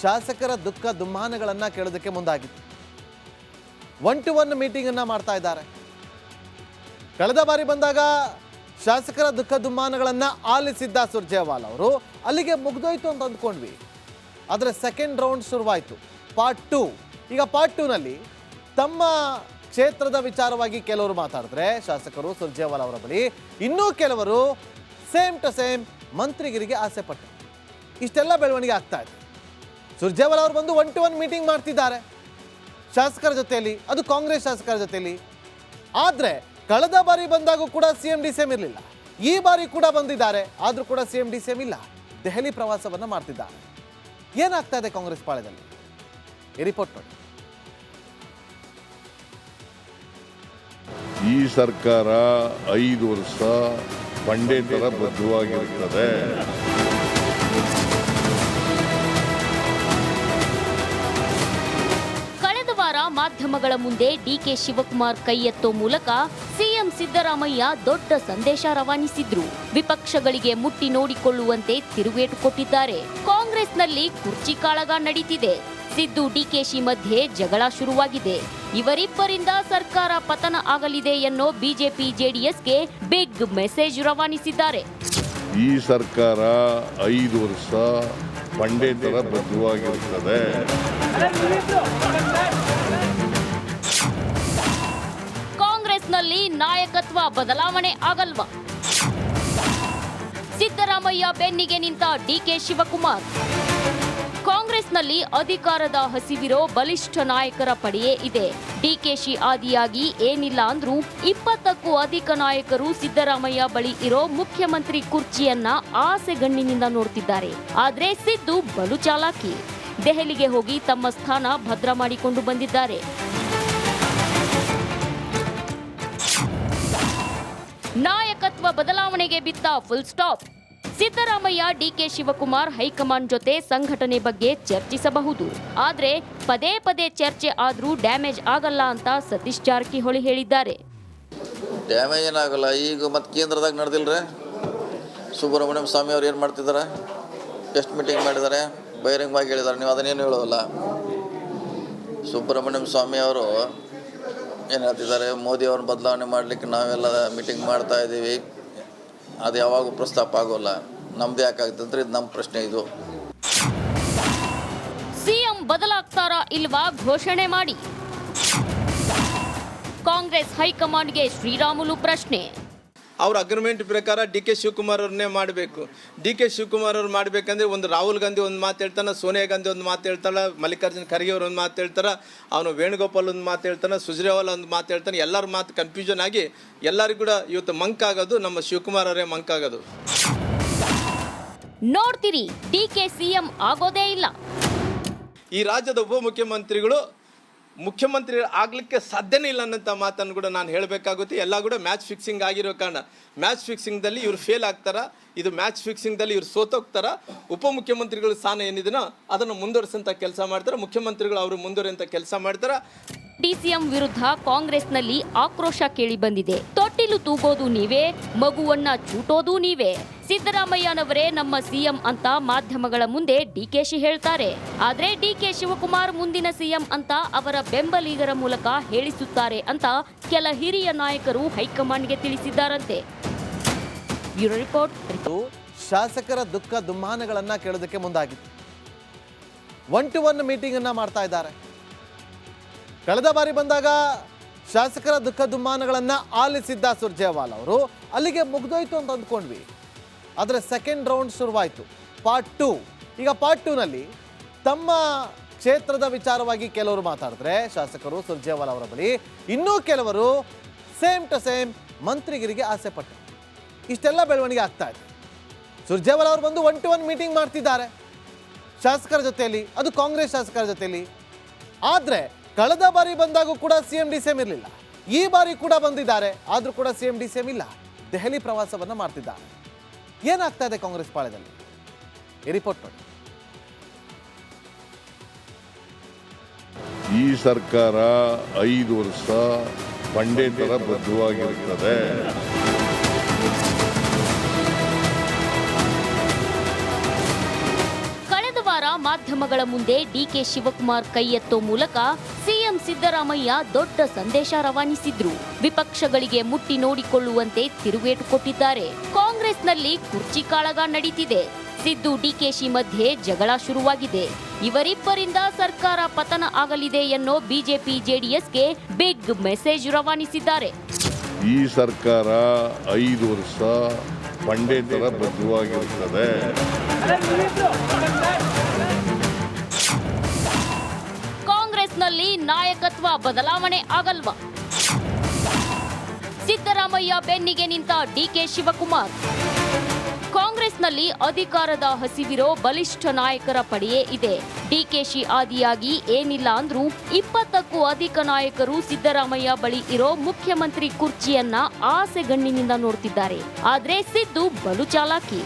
ಶಾಸಕರ ದುಃಖ ದುಮ್ಮಾನಗಳನ್ನು ಕೇಳೋದಕ್ಕೆ ಮುಂದಾಗಿತ್ತು. ಒನ್ ಟು ಒನ್ ಮೀಟಿಂಗ್ ಅನ್ನ ಮಾಡ್ತಾ ಇದ್ದಾರೆ. ಕಳೆದ ಬಾರಿ ಬಂದಾಗ ಶಾಸಕರ ದುಃಖ ದುಮ್ಮಾನಗಳನ್ನು ಆಲಿಸಿದ್ದ ಸುರ್ಜೇವಾಲ್ ಅವರು, ಅಲ್ಲಿಗೆ ಮುಗ್ದೋಯ್ತು ಅಂತ ಅಂದ್ಕೊಂಡ್ವಿ. ಆದರೆ ಸೆಕೆಂಡ್ ರೌಂಡ್ ಶುರುವಾಯಿತು. ಪಾರ್ಟ್ ಟೂ ಈಗ ಪಾರ್ಟ್ ಟೂನಲ್ಲಿ ತಮ್ಮ ಕ್ಷೇತ್ರದ ವಿಚಾರವಾಗಿ ಕೆಲವರು ಮಾತಾಡಿದ್ರೆ ಶಾಸಕರು ಸುರ್ಜೇವಾಲ್ ಅವರ ಬಳಿ ಇನ್ನೂ ಕೆಲವರು ಸೇಮ್ ಟು ಸೇಮ್ ಮಂತ್ರಿಗಿರಿಗೆ ಆಸೆ ಪಟ್ಟರು. ಇಷ್ಟೆಲ್ಲ ಬೆಳವಣಿಗೆ ಆಗ್ತಾ ಇದೆ. ಸುರ್ಜೇವಾಲ್ ಅವರು ಬಂದು ಒನ್ ಟು ಒನ್ ಮೀಟಿಂಗ್ ಮಾಡ್ತಿದ್ದಾರೆ. ಶಾಸಕರ ಜೊತೆಯಲ್ಲಿ, ಅದು ಕಾಂಗ್ರೆಸ್ ಶಾಸಕರ ಜೊತೆಯಲ್ಲಿ. ಆದರೆ, ಕಳೆದ ಬಾರಿ ಬಂದಾಗೂ ಕೂಡ C M D C M ಇರಲಿಲ್ಲ. ಈ ಬಾರಿ ಕೂಡ ಬಂದಿದ್ದಾರೆ, ಆದರೂ ಕೂಡ C M D C M ಇಲ್ಲ. ದೆಹಲಿ ಪ್ರವಾಸವನ್ನು ಮಾಡ್ತಿದ್ದಾರೆ. ಏನಾಗ್ತಾ ಇದೆ ಕಾಂಗ್ರೆಸ್ ಪಾಳ್ಯದಲ್ಲಿ ಈ ರಿಪೋರ್ಟ್ ನೋಡಿ. ಈ ಸರ್ಕಾರ ಐದು ವರ್ಷ ಬಂಡೆ ತರ ಬದ್ಧವಾಗಿರುತ್ತದೆ. ಮಾಧ್ಯಮಗಳ ಮುಂದೆ ಡಿಕೆ ಶಿವಕುಮಾರ್ ಕೈ ಎತ್ತೋ ಮೂಲಕ ಸಿಎಂ ಸಿದ್ದರಾಮಯ್ಯ ದೊಡ್ಡ ಸಂದೇಶ ರವಾನಿಸಿದ್ರು. ವಿಪಕ್ಷಗಳಿಗೆ ಮುಟ್ಟಿ ನೋಡಿಕೊಳ್ಳುವಂತೆ ತಿರುಗೇಟು ಕೊಟ್ಟಿದ್ದಾರೆ. ಕಾಂಗ್ರೆಸ್ನಲ್ಲಿ ಕುರ್ಚಿ ಕಾಳಗ ನಡೀತಿದೆ. ಸಿದ್ದು ಡಿಕೆಶಿ ಮಧ್ಯೆ ಜಗಳ ಶುರುವಾಗಿದೆ. ಇವರಿಬ್ಬರಿಂದ ಸರ್ಕಾರ ಪತನ ಆಗಲಿದೆ ಎನ್ನೋ ಬಿಜೆಪಿ ಜೆಡಿಎಸ್ಗೆ ಬಿಗ್ ಮೆಸೇಜ್ ರವಾನಿಸಿದ್ದಾರೆ. ಈ ಸರ್ಕಾರ ಐದು ವರ್ಷ ಬಂಡೆ ತರ ಬದ್ಧವಾಗಿರುತ್ತದೆ. ನಾಯಕತ್ವ ಬದಲಾವಣೆ ಆಗಲ್ವಾ? ಸಿದ್ದರಾಮಯ್ಯ ಬೆನ್ನಿಗೆ ನಿಂತ ಡಿಕೆ ಶಿವಕುಮಾರ್. ಕಾಂಗ್ರೆಸ್ನಲ್ಲಿ ಅಧಿಕಾರದ ಹಸಿವಿರೋ ಬಲಿಷ್ಠ ನಾಯಕರ ಪಡೆಯೇ ಇದೆ. ಡಿಕೆಶಿ ಆದಿಯಾಗಿ ಏನಿಲ್ಲ ಅಂದ್ರೂ ಇಪ್ಪತ್ತಕ್ಕೂ ಅಧಿಕ ನಾಯಕರು ಸಿದ್ದರಾಮಯ್ಯ ಬಳಿ ಇರೋ ಮುಖ್ಯಮಂತ್ರಿ ಕುರ್ಚಿಯನ್ನ ಆಸೆಗಣ್ಣಿನಿಂದ ನೋಡ್ತಿದ್ದಾರೆ. ಆದ್ರೆ ಸಿದ್ದು ಬಲು ಚಾಲಾಕಿ. ದೆಹಲಿಗೆ ಹೋಗಿ ತಮ್ಮ ಸ್ಥಾನ ಭದ್ರ ಮಾಡಿಕೊಂಡು ಬಂದಿದ್ದಾರೆ. ನಾಯಕತ್ವ ಬದಲಾವಣೆಗೆ ಬಿತ್ತ full stop Siddaramaiah, DK Shivakumar high command ಜೊತೆ ಸಂಘಟನೆ ಬಗ್ಗೆ ಚರ್ಚಿಸಬಹುದು. ಆದರೆ ಪದೇ ಪದೇ ಚರ್ಚೆ ಆದರೂ ಡ್ಯಾಮೇಜ್ ಆಗಲ್ಲ ಅಂತ ಸತೀಶ್ ಜಾರಕಿಹೊಳಿ ಹೇಳಿದ್ದಾರೆ. ಡ್ಯಾಮೇಜ್ ಏನಾಗಲ್ಲ ಈಗ ಮತ್ತು ಕೇಂದ್ರದಾಗ ನಡೆದಿಲ್ರಿ? ಸುಬ್ರಹ್ಮಣ್ಯಂ ಸ್ವಾಮಿ ಅವ್ರು ಏನು ಮಾಡ್ತಿದ್ದಾರೆ? ಎಷ್ಟು ಮೀಟಿಂಗ್ ಮಾಡಿದ್ದಾರೆ. ಬಹಿರಂಗವಾಗಿ ಹೇಳಿದ್ದಾರೆ. ನೀವು ಅದನ್ನೇನು ಹೇಳೋಲ್ಲ ಸುಬ್ರಹ್ಮಣ್ಯಂ ಸ್ವಾಮಿ ಅವರು ಏನು ಹೇಳ್ತಿದ್ದಾರೆ ಮೋದಿ ಅವ್ರನ್ನ ಬದಲಾವಣೆ ಮಾಡಲಿಕ್ಕೆ ನಾವೆಲ್ಲ ಮೀಟಿಂಗ್ ಮಾಡ್ತಾ ಇದ್ದೀವಿ. ಅದು ಯಾವಾಗೂ ಪ್ರಸ್ತಾಪ ಆಗೋಲ್ಲ. ನಮ್ದು ಯಾಕಾಗ್ತಂದ್ರೆ ಇದು ನಮ್ಮ ಪ್ರಶ್ನೆ ಇದು. ಸಿಎಂ ಬದಲಾಗ್ತಾರಾ ಇಲ್ವಾ ಘೋಷಣೆ ಮಾಡಿ. ಕಾಂಗ್ರೆಸ್ ಹೈಕಮಾಂಡ್ಗೆ ಶ್ರೀರಾಮುಲು ಪ್ರಶ್ನೆ. ಅವ್ರ ಅಗ್ರಿಮೆಂಟ್ ಪ್ರಕಾರ ಡಿ ಕೆ ಶಿವಕುಮಾರ್ ಅವ್ರನ್ನೇ ಮಾಡಬೇಕು. ಡಿ ಕೆ ಶಿವಕುಮಾರ್ ಅವ್ರು ಮಾಡಬೇಕಂದ್ರೆ ಒಂದು ರಾಹುಲ್ ಗಾಂಧಿ ಒಂದು ಮಾತು ಹೇಳ್ತಾನೆ ಸೋನಿಯಾ ಗಾಂಧಿ ಒಂದು ಮಾತು ಹೇಳ್ತಾಳೆ ಮಲ್ಲಿಕಾರ್ಜುನ್ ಖರ್ಗೆ ಅವ್ರು ಒಂದು ಮಾತು ಹೇಳ್ತಾರೆ ಅವನು ವೇಣುಗೋಪಾಲ್ ಒಂದು ಮಾತು ಹೇಳ್ತಾನೆ ಸುಜ್ರೇವಾಲ್ ಒಂದು ಮಾತು ಹೇಳ್ತಾನೆ ಎಲ್ಲರ ಮಾತು ಕನ್ಫ್ಯೂಷನ್ ಆಗಿ ಎಲ್ಲರಿಗೂ ಕೂಡ ಇವತ್ತು ಮಂಕ್ ಆಗೋದು ನಮ್ಮ ಶಿವಕುಮಾರ್ ಅವರೇ ಮಂಕ್ ಆಗೋದು. ನೋಡ್ತೀರಿ ಡಿಕೆ ಸಿಎಂ ಆಗೋದೇ ಇಲ್ಲ. ಈ ರಾಜ್ಯದ ಉಪಮುಖ್ಯಮಂತ್ರಿಗಳು ಮುಖ್ಯಮಂತ್ರಿ ಆಗಲಿಕ್ಕೆ ಸಾಧ್ಯನೇ ಇಲ್ಲ ಅನ್ನೋಂಥ ಮಾತನ್ನು ಕೂಡ ನಾನು ಹೇಳಬೇಕಾಗುತ್ತೆ. ಎಲ್ಲ ಕೂಡ ಮ್ಯಾಚ್ ಫಿಕ್ಸಿಂಗ್ ಆಗಿರೋ ಕಾರಣ. ಮ್ಯಾಚ್ ಫಿಕ್ಸಿಂಗ್ದಲ್ಲಿ ಇವ್ರು ಫೇಲ್ ಆಗ್ತಾರೆ. ಇದು ಮ್ಯಾಚ್ ಫಿಕ್ಸಿಂಗ್ದಲ್ಲಿ ಇವ್ರು ಸೋತೋಗ್ತಾರ. ಉಪಮುಖ್ಯಮಂತ್ರಿಗಳ ಸ್ಥಾನ ಏನಿದೆನೋ ಅದನ್ನು ಮುಂದುವರಿಸಂಥ ಕೆಲಸ ಮಾಡ್ತಾರೆ. ಮುಖ್ಯಮಂತ್ರಿಗಳು ಅವರು ಮುಂದುವರಿಯಂಥ ಕೆಲಸ ಮಾಡ್ತಾರೆ. ಡಿಸಿಎಂ ವಿರುದ್ಧ ಕಾಂಗ್ರೆಸ್ನಲ್ಲಿ ಆಕ್ರೋಶ ಕೇಳಿ ಬಂದಿದೆ ತೊಟ್ಟಿಲು ತೂಗೋದು ನೀವೇ, ಮಗುವನ್ನ ಚೂಟೋದು ನೀವೇ. ಸಿದ್ದರಾಮಯ್ಯನವರೇ ನಮ್ಮ ಸಿಎಂ ಅಂತ ಮಾಧ್ಯಮಗಳ ಮುಂದೆ ಡಿಕೆಶಿ ಹೇಳ್ತಾರೆ. ಆದ್ರೆ ಡಿಕೆ ಶಿವಕುಮಾರ್ ಮುಂದಿನ ಸಿಎಂ ಅಂತ ಅವರ ಬೆಂಬಲಿಗರ ಮೂಲಕ ಹೇಳಿಸುತ್ತಾರೆ ಅಂತ ಕೆಲ ಹಿರಿಯ ನಾಯಕರು ಹೈಕಮಾಂಡ್ಗೆ ತಿಳಿಸಿದ್ದಾರಂತೆ. Bureau report. ಶಾಸಕರ ದುಃಖ ದುಮ್ಮಾನಗಳನ್ನ ಕೇಳೋದಕ್ಕೆ ಮುಂದಾಗಿತ್ತು. ಒನ್ ಟು ಒನ್ ಮೀಟಿಂಗ್ ಅನ್ನ ಮಾಡ್ತಾ ಇದ್ದಾರೆ. ಕಳೆದ ಬಾರಿ ಬಂದಾಗ ಶಾಸಕರ ದುಃಖ ದುಮ್ಮಾನಗಳನ್ನು ಆಲಿಸಿದ್ದ ಸುರ್ಜೇವಾಲ್ ಅವರು, ಅಲ್ಲಿಗೆ ಮುಗ್ದೋಯ್ತು ಅಂತ ಅಂದ್ಕೊಂಡ್ವಿ. ಆದರೆ ಸೆಕೆಂಡ್ ರೌಂಡ್ ಶುರುವಾಯಿತು. ಪಾರ್ಟ್ ಟೂ ಈಗ ಪಾರ್ಟ್ ಟೂನಲ್ಲಿ ತಮ್ಮ ಕ್ಷೇತ್ರದ ವಿಚಾರವಾಗಿ ಕೆಲವರು ಮಾತಾಡಿದ್ರೆ ಶಾಸಕರು ಸುರ್ಜೇವಾಲ್ ಅವರ ಬಳಿ ಇನ್ನೂ ಕೆಲವರು ಸೇಮ್ ಟು ಸೇಮ್ ಮಂತ್ರಿಗಿರಿಗೆ ಆಸೆ ಪಟ್ಟರು ಇಷ್ಟೆಲ್ಲ ಬೆಳವಣಿಗೆ ಆಗ್ತಾ ಇದೆ. ಸುರ್ಜೇವಾಲ್ ಅವರು ಬಂದು ಒನ್ ಟು ಒನ್ ಮೀಟಿಂಗ್ ಮಾಡ್ತಿದ್ದಾರೆ. ಶಾಸಕರ ಜೊತೆಯಲ್ಲಿ, ಅದು ಕಾಂಗ್ರೆಸ್ ಶಾಸಕರ ಜೊತೆಯಲ್ಲಿ. ಆದರೆ ಕಳೆದ ಬಾರಿ ಬಂದಾಗೂ ಕೂಡ C M D C M ಇರಲಿಲ್ಲ. ಈ ಬಾರಿ ಕೂಡ ಬಂದಿದ್ದಾರೆ. ಆದರೂ ಕೂಡ C M D C M ಇಲ್ಲ. ದೆಹಲಿ ಪ್ರವಾಸವನ್ನು ಮಾಡ್ತಿದ್ದಾರೆ. ಏನಾಗ್ತಾ ಇದೆ ಕಾಂಗ್ರೆಸ್ ಪಾಳ್ಯದಲ್ಲಿ? ಈ ರಿಪೋರ್ಟ್ ನೋಡಿ. ಈ ಸರ್ಕಾರ ಐದು ವರ್ಷ ಬಂಡೆ ತರ ಬದ್ಧವಾಗಿರುತ್ತದೆ. ಮಾಧ್ಯಮಗಳ ಮುಂದೆ ಡಿಕೆ ಶಿವಕುಮಾರ್ ಕೈ ಎತ್ತೋ ಮೂಲಕ ಸಿಎಂ ಸಿದ್ದರಾಮಯ್ಯ ದೊಡ್ಡ ಸಂದೇಶ ರವಾನಿಸಿದ್ರು. ವಿಪಕ್ಷಗಳಿಗೆ ಮುಟ್ಟಿ ನೋಡಿಕೊಳ್ಳುವಂತೆ ತಿರುಗೇಟು ಕೊಟ್ಟಿದ್ದಾರೆ. ಕಾಂಗ್ರೆಸ್ನಲ್ಲಿ ಕುರ್ಚಿ ಕಾಳಗ ನಡೀತಿದೆ. ಸಿದ್ದು ಡಿಕೆಶಿ ಮಧ್ಯೆ ಜಗಳ ಶುರುವಾಗಿದೆ. ಇವರಿಬ್ಬರಿಂದ ಸರ್ಕಾರ ಪತನ ಆಗಲಿದೆ ಎನ್ನೋ ಬಿಜೆಪಿ ಜೆಡಿಎಸ್ಗೆ ಬಿಗ್ ಮೆಸೇಜ್ ರವಾನಿಸಿದ್ದಾರೆ. ಈ ಸರ್ಕಾರ ಐದು ವರ್ಷ ಬಂಡೆ ತರ ಬದ್ಧವಾಗಿರುತ್ತದೆ ಕಾಂಗ್ರೆಸ್ನಲ್ಲಿ ನಾಯಕತ್ವ ಬದಲಾವಣೆ ಆಗಲ್ವಾ? ಸಿದ್ದರಾಮಯ್ಯ ಬೆನ್ನಿಗೆ ನಿಂತ ಡಿಕೆ ಶಿವಕುಮಾರ್. ಕಾಂಗ್ರೆಸ್ನಲ್ಲಿ ಅಧಿಕಾರದ ಹಸಿವಿರೋ ಬಲಿಷ್ಠ ನಾಯಕರ ಪಡೆಯೇ ಇದೆ. ಡಿಕೆಶಿ ಆದಿಯಾಗಿ ಏನಿಲ್ಲ ಅಂದ್ರೂ ಇಪ್ಪತ್ತಕ್ಕೂ ಅಧಿಕ ನಾಯಕರು ಸಿದ್ದರಾಮಯ್ಯ ಬಳಿ ಇರೋ ಮುಖ್ಯಮಂತ್ರಿ ಕುರ್ಚಿಯನ್ನ ಆಸೆಗಣ್ಣಿನಿಂದ ನೋಡ್ತಿದ್ದಾರೆ. ಆದ್ರೆ ಸಿದ್ದು ಬಲು ಚಾಲಾಕಿ.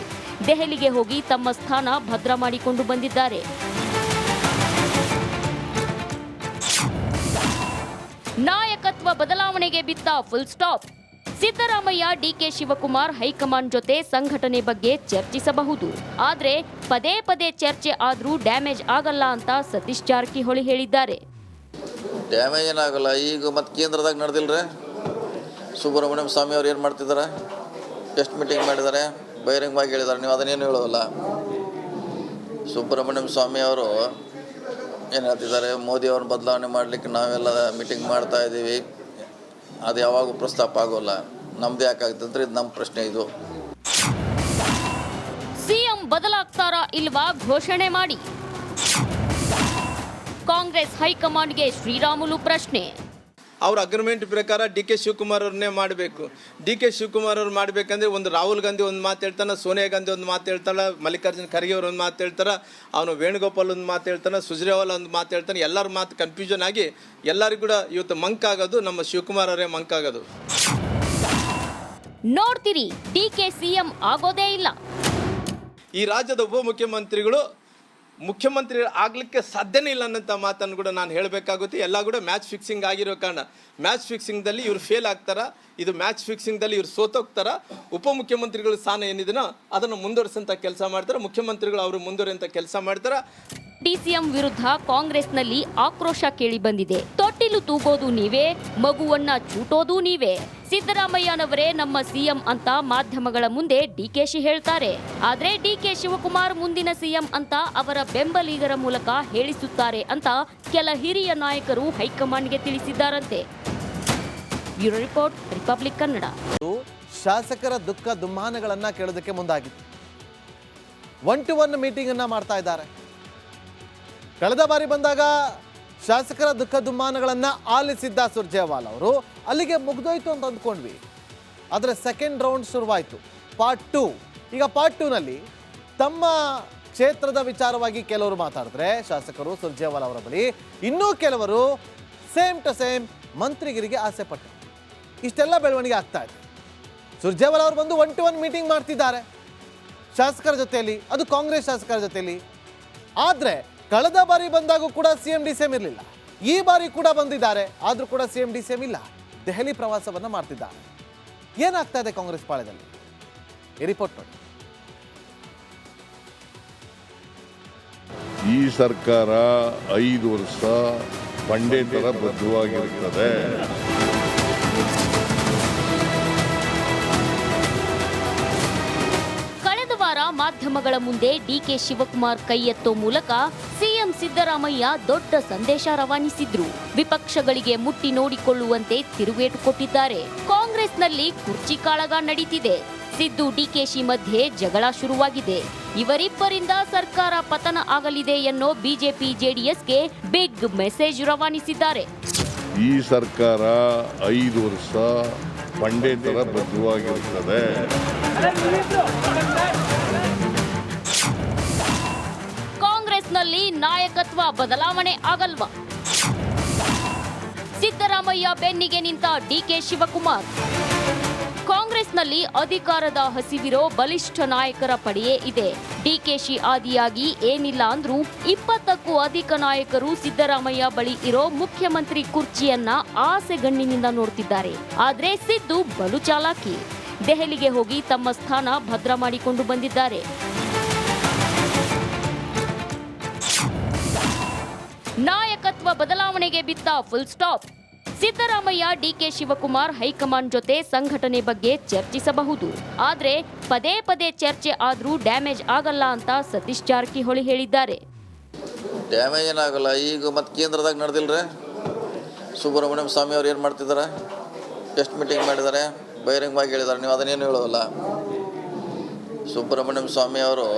ದೆಹಲಿಗೆ ಹೋಗಿ ತಮ್ಮ ಸ್ಥಾನ ಭದ್ರ ಮಾಡಿಕೊಂಡು ಬಂದಿದ್ದಾರೆ. ನಾಯಕತ್ವ ಬದಲಾವಣೆಗೆ ಬಿತ್ತ full stop Siddaramaiah, DK Shivakumar high command ಜೊತೆ ಸಂಘಟನೆ ಬಗ್ಗೆ ಚರ್ಚಿಸಬಹುದು. ಆದ್ರೆ ಪದೇ ಪದೇ ಚರ್ಚೆ ಆದರೂ ಡ್ಯಾಮೇಜ್ ಆಗಲ್ಲ ಅಂತ ಸತೀಶ್ ಜಾರಕಿಹೊಳಿ ಹೇಳಿದ್ದಾರೆ. ಡ್ಯಾಮೇಜ್ ಏನಾಗಲ್ಲ, ಈಗ ಮತ್ತೆ ಕೇಂದ್ರದಾಗ ನಡೆದಿಲ್ರಿ? ಸುಬ್ರಹ್ಮಣ್ಯಂ ಸ್ವಾಮಿ ಅವ್ರು ಏನು ಮಾಡ್ತಿದ್ದಾರೆ? ಎಷ್ಟು ಮೀಟಿಂಗ್ ಮಾಡಿದ್ದಾರೆ, ಬಹಿರಂಗವಾಗಿ ಹೇಳಿದ್ದಾರೆ, ನೀವು ಅದನ್ನೇನು ಹೇಳೋದಲ್ಲ? ಸುಬ್ರಹ್ಮಣ್ಯಂ ಸ್ವಾಮಿ ಅವರು ಏನು ಮೋದಿ ಅವ್ರನ್ನ ಬದಲಾವಣೆ ಮಾಡಲಿಕ್ಕೆ ನಾವೆಲ್ಲ ಮೀಟಿಂಗ್ ಮಾಡ್ತಾ ಇದ್ದೀವಿ. ಅದು ಯಾವಾಗೂ ಪ್ರಸ್ತಾಪ ಆಗೋಲ್ಲ. ನಮ್ದು ಯಾಕಾಗ್ತಂದ್ರೆ ಇದು ನಮ್ಮ ಪ್ರಶ್ನೆ ಇದು. ಸಿಎಂ ಬದಲಾಗ್ತಾರಾ ಇಲ್ವಾ ಘೋಷಣೆ ಮಾಡಿ? ಕಾಂಗ್ರೆಸ್ ಹೈಕಮಾಂಡ್ಗೆ ಶ್ರೀರಾಮುಲು ಪ್ರಶ್ನೆ. ಅವ್ರ ಅಗ್ರಿಮೆಂಟ್ ಪ್ರಕಾರ ಡಿ ಕೆ ಶಿವಕುಮಾರ್ ಅವ್ರನ್ನೇ ಮಾಡಬೇಕು. ಡಿ ಕೆ ಶಿವಕುಮಾರ್ ಅವ್ರು ಮಾಡಬೇಕಂದ್ರೆ ಒಂದು ರಾಹುಲ್ ಗಾಂಧಿ ಒಂದು ಮಾತು ಹೇಳ್ತಾನೆ ಸೋನಿಯಾ ಗಾಂಧಿ ಒಂದು ಮಾತು ಹೇಳ್ತಾಳೆ ಮಲ್ಲಿಕಾರ್ಜುನ ಖರ್ಗೆ ಅವ್ರು ಒಂದು ಮಾತು ಹೇಳ್ತಾರೆ ಅವನು ವೇಣುಗೋಪಾಲ್ ಒಂದು ಮಾತು ಹೇಳ್ತಾನೆ ಸುಜ್ರೇವಾಲ್ ಒಂದು ಮಾತು ಹೇಳ್ತಾನೆ ಎಲ್ಲರ ಮಾತು ಕನ್ಫ್ಯೂಷನ್ ಆಗಿ ಎಲ್ಲರಿಗೂ ಕೂಡ ಇವತ್ತು ಮಂಕ್ ಆಗೋದು ನಮ್ಮ ಶಿವಕುಮಾರ್ ಅವರೇ ಮಂಕ್ ಆಗೋದು. ನೋಡ್ತೀರಿ ಡಿ ಕೆ ಸಿ ಸಿಎಂ ಆಗೋದೇ ಇಲ್ಲ. ಈ ರಾಜ್ಯದ ಉಪಮುಖ್ಯಮಂತ್ರಿಗಳು ಮುಖ್ಯಮಂತ್ರಿ ಆಗ್ಲಿಕ್ಕೆ ಸಾಧ್ಯನೇ ಇಲ್ಲ ಅನ್ನೋಂಥ ಮಾತನ್ನು ಕೂಡ ನಾನು ಹೇಳಬೇಕಾಗುತ್ತೆ. ಎಲ್ಲ ಕೂಡ ಮ್ಯಾಚ್ ಫಿಕ್ಸಿಂಗ್ ಆಗಿರೋ ಕಾರಣ. ಮ್ಯಾಚ್ ಫಿಕ್ಸಿಂಗ್ದಲ್ಲಿ ಇವ್ರು ಫೇಲ್ ಆಗ್ತಾರ? ಇದು ಮ್ಯಾಚ್ ಫಿಕ್ಸಿಂಗ್ದಲ್ಲಿ ಇವ್ರು ಸೋತೋಗ್ತಾರ? ಉಪಮುಖ್ಯಮಂತ್ರಿಗಳ ಸ್ಥಾನ ಏನಿದೆನೋ ಅದನ್ನು ಮುಂದುವರಿಸಂತ ಕೆಲಸ ಮಾಡ್ತಾರೆ? ಮುಖ್ಯಮಂತ್ರಿಗಳು ಅವರು ಮುಂದುವರಿಯಂತ ಕೆಲಸ ಮಾಡ್ತಾರೆ? ಡಿಸಿಎಂ ವಿರುದ್ಧ ಕಾಂಗ್ರೆಸ್ನಲ್ಲಿ ಆಕ್ರೋಶ ಕೇಳಿ ಬಂದಿದೆ. ತೊಟ್ಟಿಲು ತೂಗೋದು ನೀವೇ, ಮಗುವನ್ನ ಚೂಟೋದು ನೀವೇ. ಸಿದ್ದರಾಮಯ್ಯನವರೇ ನಮ್ಮ ಸಿಎಂ ಅಂತ ಮಾಧ್ಯಮಗಳ ಮುಂದೆ ಡಿಕೆಶಿ ಹೇಳ್ತಾರೆ. ಆದ್ರೆ ಡಿಕೆ ಶಿವಕುಮಾರ್ ಮುಂದಿನ ಸಿಎಂ ಅಂತ ಅವರ ಬೆಂಬಲಿಗರ ಮೂಲಕ ಹೇಳಿಸುತ್ತಾರೆ ಅಂತ ಕೆಲ ಹಿರಿಯ ನಾಯಕರು ಹೈಕಮಾಂಡ್ಗೆ ತಿಳಿಸಿದ್ದಾರಂತೆ. Bureau report, Republic Kannada. ಶಾಸಕರ ದುಃಖ ದುಮ್ಮಾನಗಳನ್ನ ಕೇಳೋದಕ್ಕೆ ಮುಂದಾಗಿತ್ತು. ಒನ್ ಟು ಒನ್ ಮೀಟಿಂಗ್ ಅನ್ನ ಮಾಡ್ತಾ ಇದ್ದಾರೆ. ಕಳೆದ ಬಾರಿ ಬಂದಾಗ ಶಾಸಕರ ದುಃಖ ದುಮ್ಮಾನಗಳನ್ನ ಆಲಿಸಿದ್ದ ಸುರ್ಜೇವಾಲ್ ಅವರು, ಅಲ್ಲಿಗೆ ಮುಗ್ದೋಯ್ತು ಅಂತ ಅಂದ್ಕೊಂಡ್ವಿ. ಆದರೆ ಸೆಕೆಂಡ್ ರೌಂಡ್ ಶುರುವಾಯಿತು. ಪಾರ್ಟ್ ಟೂ ಈಗ ಪಾರ್ಟ್ ಟೂನಲ್ಲಿ ತಮ್ಮ ಕ್ಷೇತ್ರದ ವಿಚಾರವಾಗಿ ಕೆಲವರು ಮಾತಾಡಿದ್ರೆ ಶಾಸಕರು ಸುರ್ಜೇವಾಲ್ ಅವರ ಬಳಿ ಇನ್ನೂ ಕೆಲವರು ಸೇಮ್ ಟು ಸೇಮ್ ಮಂತ್ರಿಗಿರಿಗೆ ಆಸೆ ಪಟ್ಟರು ಇಷ್ಟೆಲ್ಲ ಬೆಳವಣಿಗೆ ಆಗ್ತಾ ಇದೆ. ಸುರ್ಜೇವಾಲ್ ಅವರು ಬಂದು ಒನ್ ಟು ಒನ್ ಮೀಟಿಂಗ್ ಮಾಡ್ತಿದ್ದಾರೆ. ಶಾಸಕರ ಜೊತೆಯಲ್ಲಿ, ಅದು ಕಾಂಗ್ರೆಸ್ ಶಾಸಕರ ಜೊತೆಯಲ್ಲಿ. ಆದರೆ ಕಳೆದ ಬಾರಿ ಬಂದಾಗೂ ಕೂಡ C M D C M ಇರಲಿಲ್ಲ. ಈ ಬಾರಿ ಕೂಡ ಬಂದಿದ್ದಾರೆ. ಆದರೂ ಕೂಡ C M D C M ಇಲ್ಲ. ದೆಹಲಿ ಪ್ರವಾಸವನ್ನು ಮಾಡ್ತಿದ್ದಾರೆ. ಏನಾಗ್ತಾ ಇದೆ ಕಾಂಗ್ರೆಸ್ ಪಾಳ್ಯದಲ್ಲಿ? ಈ ರಿಪೋರ್ಟ್ ನೋಡಿ. ಈ ಸರ್ಕಾರ ಐದು ವರ್ಷ ಬಂಡೆ ತರ ಬದ್ಧವಾಗಿರುತ್ತದೆ. ಮಾಧ್ಯಮಗಳ ಮುಂದೆ ಡಿಕೆ ಶಿವಕುಮಾರ್ ಕೈ ಎತ್ತೋ ಮೂಲಕ ಸಿಎಂ ಸಿದ್ದರಾಮಯ್ಯ ದೊಡ್ಡ ಸಂದೇಶ ರವಾನಿಸಿದ್ರು. ವಿಪಕ್ಷಗಳಿಗೆ ಮುಟ್ಟಿ ನೋಡಿಕೊಳ್ಳುವಂತೆ ತಿರುಗೇಟು ಕೊಟ್ಟಿದ್ದಾರೆ. ಕಾಂಗ್ರೆಸ್ನಲ್ಲಿ ಕುರ್ಚಿ ಕಾಳಗ ನಡೀತಿದೆ. ಸಿದ್ದು ಡಿಕೆಶಿ ಮಧ್ಯೆ ಜಗಳ ಶುರುವಾಗಿದೆ. ಇವರಿಬ್ಬರಿಂದ ಸರ್ಕಾರ ಪತನ ಆಗಲಿದೆ ಎನ್ನೋ ಬಿಜೆಪಿ ಜೆಡಿಎಸ್ಗೆ ಬಿಗ್ ಮೆಸೇಜ್ ರವಾನಿಸಿದ್ದಾರೆ. ಈ ಸರ್ಕಾರ ಐದು ವರ್ಷ ಬಂಡೆ ತರ ಬದ್ಧವಾಗಿರುತ್ತದೆ ನಾಯಕತ್ವ ಬದಲಾವಣೆ ಆಗಲ್ವಾ? ಸಿದ್ದರಾಮಯ್ಯ ಬೆನ್ನಿಗೆ ನಿಂತ ಡಿಕೆ ಶಿವಕುಮಾರ್. ಕಾಂಗ್ರೆಸ್ನಲ್ಲಿ ಅಧಿಕಾರದ ಹಸಿವಿರೋ ಬಲಿಷ್ಠ ನಾಯಕರ ಪಡೆಯೇ ಇದೆ. ಡಿಕೆಶಿ ಆದಿಯಾಗಿ ಏನಿಲ್ಲ ಅಂದ್ರೂ ಇಪ್ಪತ್ತಕ್ಕೂ ಅಧಿಕ ನಾಯಕರು ಸಿದ್ದರಾಮಯ್ಯ ಬಳಿ ಇರೋ ಮುಖ್ಯಮಂತ್ರಿ ಕುರ್ಚಿಯನ್ನ ಆಸೆಗಣ್ಣಿನಿಂದ ನೋಡ್ತಿದ್ದಾರೆ. ಆದ್ರೆ ಸಿದ್ದು ಬಲು ಚಾಲಾಕಿ. ದೆಹಲಿಗೆ ಹೋಗಿ ತಮ್ಮ ಸ್ಥಾನ ಭದ್ರ ಮಾಡಿಕೊಂಡು ಬಂದಿದ್ದಾರೆ. ಬದಲಾವಣೆಗೆ ಬಿತ್ತ full stop Siddaramaiah, DK Shivakumar high command ಜೊತೆ ಸಂಘಟನೆ ಬಗ್ಗೆ ಚರ್ಚಿಸಬಹುದು. ಆದ್ರೆ ಪದೇ ಪದೇ ಚರ್ಚೆ ಆದರೂ ಡ್ಯಾಮೇಜ್ ಆಗಲ್ಲ ಅಂತ ಸತೀಶ್ ಜಾರಕಿಹೊಳಿ ಹೇಳಿದ್ದಾರೆ. ಡ್ಯಾಮೇಜ್ ಏನಾಗಲ್ಲ, ಈಗ ಮತ್ತೆ ಕೇಂದ್ರದಾಗ ನಡೆದಿಲ್ರಿ? ಸುಬ್ರಹ್ಮಣ್ಯಂ ಸ್ವಾಮಿ ಅವ್ರು ಏನು ಮಾಡ್ತಿದ್ದಾರೆ? ಎಷ್ಟು ಮೀಟಿಂಗ್ ಮಾಡಿದ್ದಾರೆ ಬಹಿರಂಗವಾಗಿ ಹೇಳಿದ್ದಾರೆ, ನೀವು ಅದನ್ನೇನು ಹೇಳೋದಲ್ಲ? ಸುಬ್ರಹ್ಮಣ್ಯಂ ಸ್ವಾಮಿ ಅವರು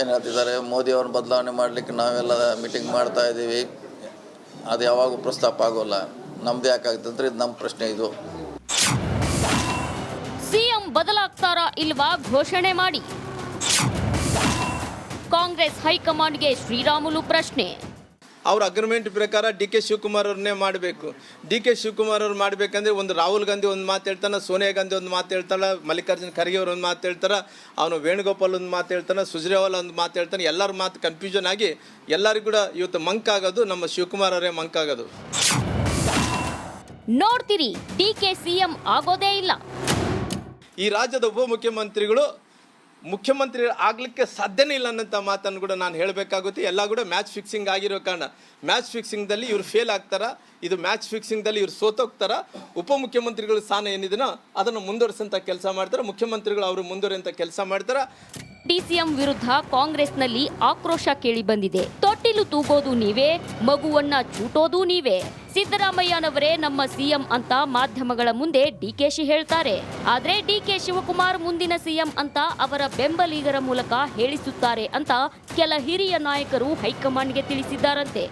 ಏನು ಹೇಳ್ತಿದ್ದಾರೆ, ಮೋದಿ ಅವ್ರನ್ನ ಬದಲಾವಣೆ ಮಾಡಲಿಕ್ಕೆ ನಾವೆಲ್ಲ ಮೀಟಿಂಗ್ ಮಾಡ್ತಾ ಇದ್ದೀವಿ ಅದು ಯಾವಾಗೂ ಪ್ರಸ್ತಾಪ ಆಗೋಲ್ಲ. ನಮ್ದು ಯಾಕಾಗ್ತಂದ್ರೆ ಇದು ನಮ್ಮ ಪ್ರಶ್ನೆ ಇದು. ಸಿಎಂ ಬದಲಾಗ್ತಾರಾ ಇಲ್ವಾ ಘೋಷಣೆ ಮಾಡಿ? ಕಾಂಗ್ರೆಸ್ ಹೈಕಮಾಂಡ್ಗೆ ಶ್ರೀರಾಮುಲು ಪ್ರಶ್ನೆ. ಅವ್ರ ಅಗ್ರಿಮೆಂಟ್ ಪ್ರಕಾರ ಡಿ ಕೆ ಶಿವಕುಮಾರ್ ಅವ್ರನ್ನೇ ಮಾಡಬೇಕು. ಡಿ ಕೆ ಶಿವಕುಮಾರ್ ಅವ್ರು ಮಾಡಬೇಕಂದ್ರೆ ಒಂದು ರಾಹುಲ್ ಗಾಂಧಿ ಒಂದು ಮಾತು ಹೇಳ್ತಾನೆ ಸೋನಿಯಾ ಗಾಂಧಿ ಒಂದು ಮಾತು ಹೇಳ್ತಾಳೆ ಮಲ್ಲಿಕಾರ್ಜುನ ಖರ್ಗೆ ಅವ್ರು ಒಂದು ಮಾತು ಹೇಳ್ತಾರೆ ಅವನು ವೇಣುಗೋಪಾಲ್ ಒಂದು ಮಾತು ಹೇಳ್ತಾನೆ ಸುಜ್ರೇವಾಲ್ ಒಂದು ಮಾತು ಹೇಳ್ತಾನೆ ಎಲ್ಲರ ಮಾತು ಕನ್ಫ್ಯೂಷನ್ ಆಗಿ ಎಲ್ಲರಿಗೂ ಕೂಡ ಇವತ್ತು ಮಂಕ್ ಆಗೋದು ನಮ್ಮ ಶಿವಕುಮಾರ್ ಅವರೇ ಮಂಕ್ ಆಗೋದು. ನೋಡ್ತೀರಿ ಡಿ ಕೆ ಸಿ ಸಿಎಂ ಆಗೋದೇ ಇಲ್ಲ. ಈ ರಾಜ್ಯದ ಉಪಮುಖ್ಯಮಂತ್ರಿಗಳು ಮುಖ್ಯಮಂತ್ರಿ ಆಗ್ಲಿಕ್ಕೆ ಸಾಧ್ಯನೇ ಇಲ್ಲ ಅನ್ನೋಂಥ ಮಾತನ್ನು ಕೂಡ ನಾನು ಹೇಳಬೇಕಾಗುತ್ತೆ. ಎಲ್ಲ ಕೂಡ ಮ್ಯಾಚ್ ಫಿಕ್ಸಿಂಗ್ ಆಗಿರೋ ಕಾರಣ. ಮ್ಯಾಚ್ ಫಿಕ್ಸಿಂಗ್ದಲ್ಲಿ ಇವ್ರು ಫೇಲ್ ಆಗ್ತಾರ? ಇದು ಮ್ಯಾಚ್ ಫಿಕ್ಸಿಂಗ್ದಲ್ಲಿ ಇವ್ರು ಸೋತೋಗ್ತಾರ? ಉಪಮುಖ್ಯಮಂತ್ರಿಗಳ ಸ್ಥಾನ ಏನಿದೆನೋ ಅದನ್ನು ಮುಂದುವರಿಸಂತ ಕೆಲಸ ಮಾಡ್ತಾರೆ? ಮುಖ್ಯಮಂತ್ರಿಗಳು ಅವರು ಮುಂದುವರಿಯಂತ ಕೆಲಸ ಮಾಡ್ತಾರೆ? ಡಿಸಿಎಂ ವಿರುದ್ಧ ಕಾಂಗ್ರೆಸ್ನಲ್ಲಿ ಆಕ್ರೋಶ ಕೇಳಿ ಬಂದಿದೆ. ತೊಟ್ಟಿಲು ತೂಗೋದು ನೀವೇ, ಮಗುವನ್ನ ಚೂಟೋದು ನೀವೇ. ಸಿದ್ದರಾಮಯ್ಯನವರೇ ನಮ್ಮ ಸಿಎಂ ಅಂತ ಮಾಧ್ಯಮಗಳ ಮುಂದೆ ಡಿಕೆಶಿ ಹೇಳ್ತಾರೆ. ಆದ್ರೆ ಡಿಕೆ ಶಿವಕುಮಾರ್ ಮುಂದಿನ ಸಿಎಂ ಅಂತ ಅವರ ಬೆಂಬಲಿಗರ ಮೂಲಕ ಹೇಳಿಸುತ್ತಾರೆ ಅಂತ ಕೆಲ ಹಿರಿಯ ನಾಯಕರು ಹೈಕಮಾಂಡ್ಗೆ ತಿಳಿಸಿದ್ದಾರಂತೆ.